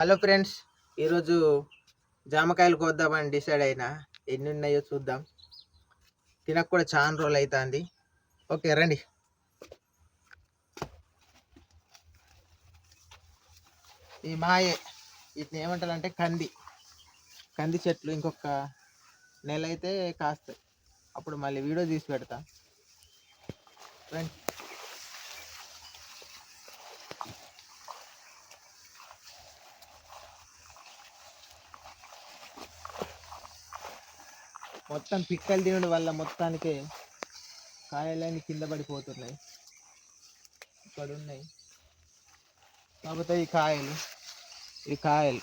Hello friends ఈరోజు జామకాయలు కోద్దామని decide అయినా. ఎన్ని ఉన్నాయో చూద్దాం. తినక కూడా చాలా రోజులు అవుతుంది ఓకే రండి. ఈ మాయే వీటిని ఏమంటారంటే కంది. కంది చెట్లు ఇంకొక నెల అయితే కాస్తాయి. అప్పుడు మళ్ళీ వీడియో తీసి పెడతా. రండి. మొత్తం పిక్కలు తినడం వల్ల మొత్తానికి కాయలన్నీ కింద పడిపోతున్నాయి. ఇక్కడ ఉన్నాయి. కాకపోతే ఈ కాయలు ఈ కాయలు.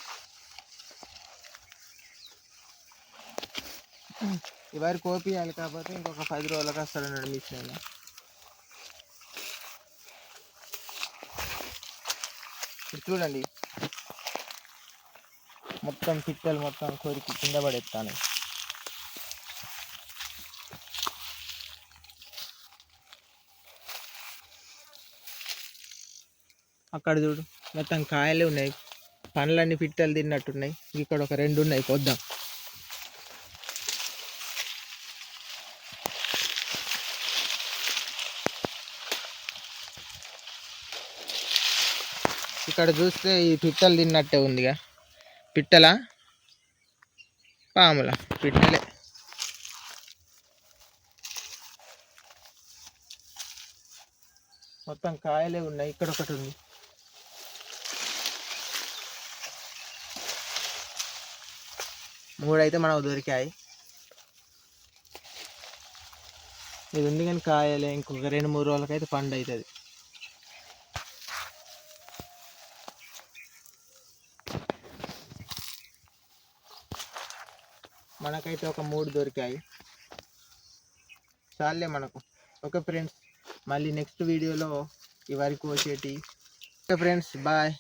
ఇవరి కోపియాలి కాకపోతే ఇంకొక పది రోజులకు వస్తాడు మిషన్ ఇప్పుడు చూడండి. మొత్తం పిక్కలు మొత్తం కోరికి కింద పడేస్తాను. అక్కడ చూడు. మొత్తం కాయలే ఉన్నాయి. పండ్లన్నీ పిట్టలు తిన్నట్టున్నాయి. ఇక్కడ ఒక రెండు ఉన్నాయి. కొద్దాం ఇక్కడ చూస్తే ఈ పిట్టలు తిన్నట్టే ఉందిగా. పిట్టలా? పాముల? పిట్టలే. మొత్తం కాయలే ఉన్నాయి. ఇక్కడ ఒకటి ఉంది. మూడు అయితే మనకు దొరికాయి. ఇది ఉంది కానీ కాయలే ఇంకొక రెండు మూడు రోజులకైతే పండు అవుతుంది మనకైతే ఒక మూడు దొరికాయి. చాలే మనకు. ఓకే ఫ్రెండ్స్ మళ్ళీ నెక్స్ట్ వీడియోలో ఈ వచ్చేటి ఓకే ఫ్రెండ్స్ బాయ్.